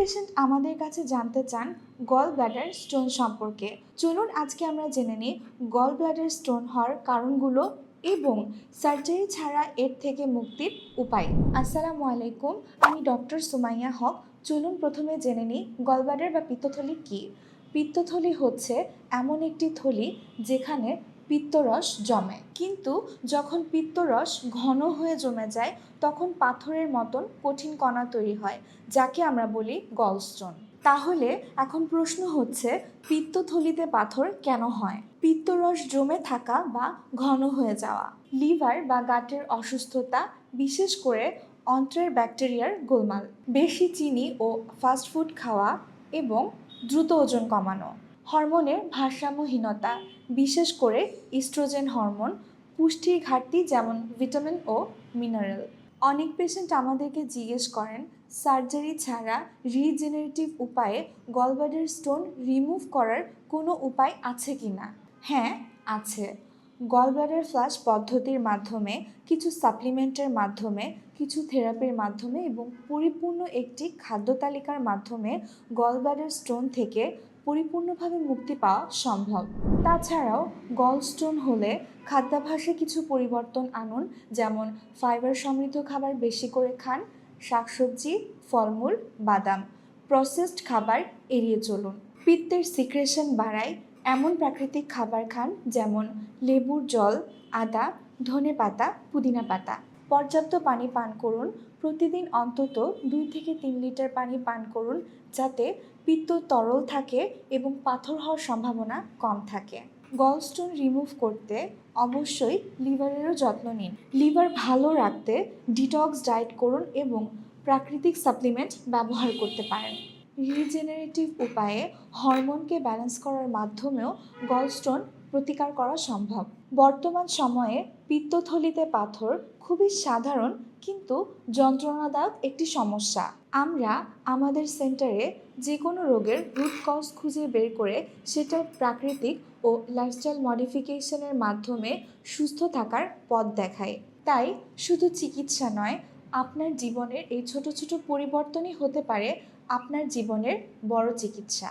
Patient আমাদের কাছে জানতে চান গল ব্লাডার স্টোন সম্পর্কে। চলুন আজকে আমরা জেনে নিই গল ব্লাডার স্টোন হওয়ার কারণগুলো এবং সার্জারি ছাড়া এর থেকে মুক্তির উপায়। আসসালামু আলাইকুম, আমি ডক্টর সুমাইয়া হক। চলুন প্রথমে জেনে নিই গলব্লাডার বা পিত্তথলি কী। পিত্তথলি হচ্ছে এমন একটি থলি যেখানে পিত্তরস জমে। কিন্তু যখন পিত্তরস ঘন হয়ে জমে যায়, তখন পাথরের মতন কঠিন কণা তৈরি হয়, যাকে আমরা বলি গলস্টোন। তাহলে এখন প্রশ্ন হচ্ছে, পিত্তথলিতে পাথর কেন হয়? পিত্তরস জমে থাকা বা ঘন হয়ে যাওয়া। লিভার বা গাটের অসুস্থতা, বিশেষ করে অন্ত্রের ব্যাকটেরিয়ার গোলমাল। বেশি চিনি ও ফাস্টফুড খাওয়া এবং দ্রুত ওজন কমানো। হরমোনের ভারসাম্যহীনতা, বিশেষ করে ইস্ট্রোজেন হরমোন, পুষ্টির ঘাটতি যেমন ভিটামিন ও মিনারেল অনেক পেশেন্ট আমাদেরকে জিজ্ঞেস করেন সার্জারি ছাড়া রিজেনারেটিভ উপায়ে গলব্লাডার স্টোন রিমুভ করার কোনো উপায় আছে কি না? হ্যাঁ আছে। গলব্লাডার ফ্লাশ পদ্ধতির মাধ্যমে, কিছু সাপ্লিমেন্টের মাধ্যমে, কিছু থেরাপির মাধ্যমে এবং পরিপূর্ণ একটি খাদ্য তালিকার মাধ্যমে গলব্লাডার স্টোন থেকে পরিপূর্ণভাবে মুক্তি পাওয়া সম্ভব। তাছাড়াও গল স্টোন হলে খাদ্যাভ্যাসে কিছু পরিবর্তন আনুন, যেমন ফাইবার সমৃদ্ধ খাবার বেশি করে খান, শাকসবজি, ফলমূল, বাদাম। প্রসেসড খাবার এড়িয়ে চলুন। পিত্তের সিক্রেশন বাড়ায় এমন প্রাকৃতিক খাবার খান, যেমন লেবুর জল, আদা ধনে পাতা পুদিনা পাতা। পর্যাপ্ত পানি পান করুন। প্রতিদিন অন্তত দুই থেকে তিন লিটার পানি পান করুন, যাতে পিত্ত তরল থাকে এবং পাথর হওয়ার সম্ভাবনা কম থাকে। গলস্টোন রিমুভ করতে অবশ্যই লিভারেরও যত্ন নিন। লিভার ভালো রাখতে ডিটক্স ডায়েট করুন এবং প্রাকৃতিক সাপ্লিমেন্ট ব্যবহার করতে পারেন। রিজেনারেটিভ উপায়ে হরমোনকে ব্যালেন্স করার মাধ্যমেও গলস্টোন প্রতিকার করা সম্ভব। বর্তমান সময়ে পিত্তথলিতে পাথর খুবই সাধারণ কিন্তু যন্ত্রণাদায়ক একটি সমস্যা। আমরা আমাদের সেন্টারে যে কোনো রোগের রুট কজ খুঁজে বের করে সেটার প্রাকৃতিক ও লাইফস্টাইল মডিফিকেশনের মাধ্যমে সুস্থ থাকার পথ দেখাই। তাই শুধু চিকিৎসা নয় আপনার জীবনের এই ছোট ছোট পরিবর্তনই হতে পারে আপনার জীবনের বড় চিকিৎসা।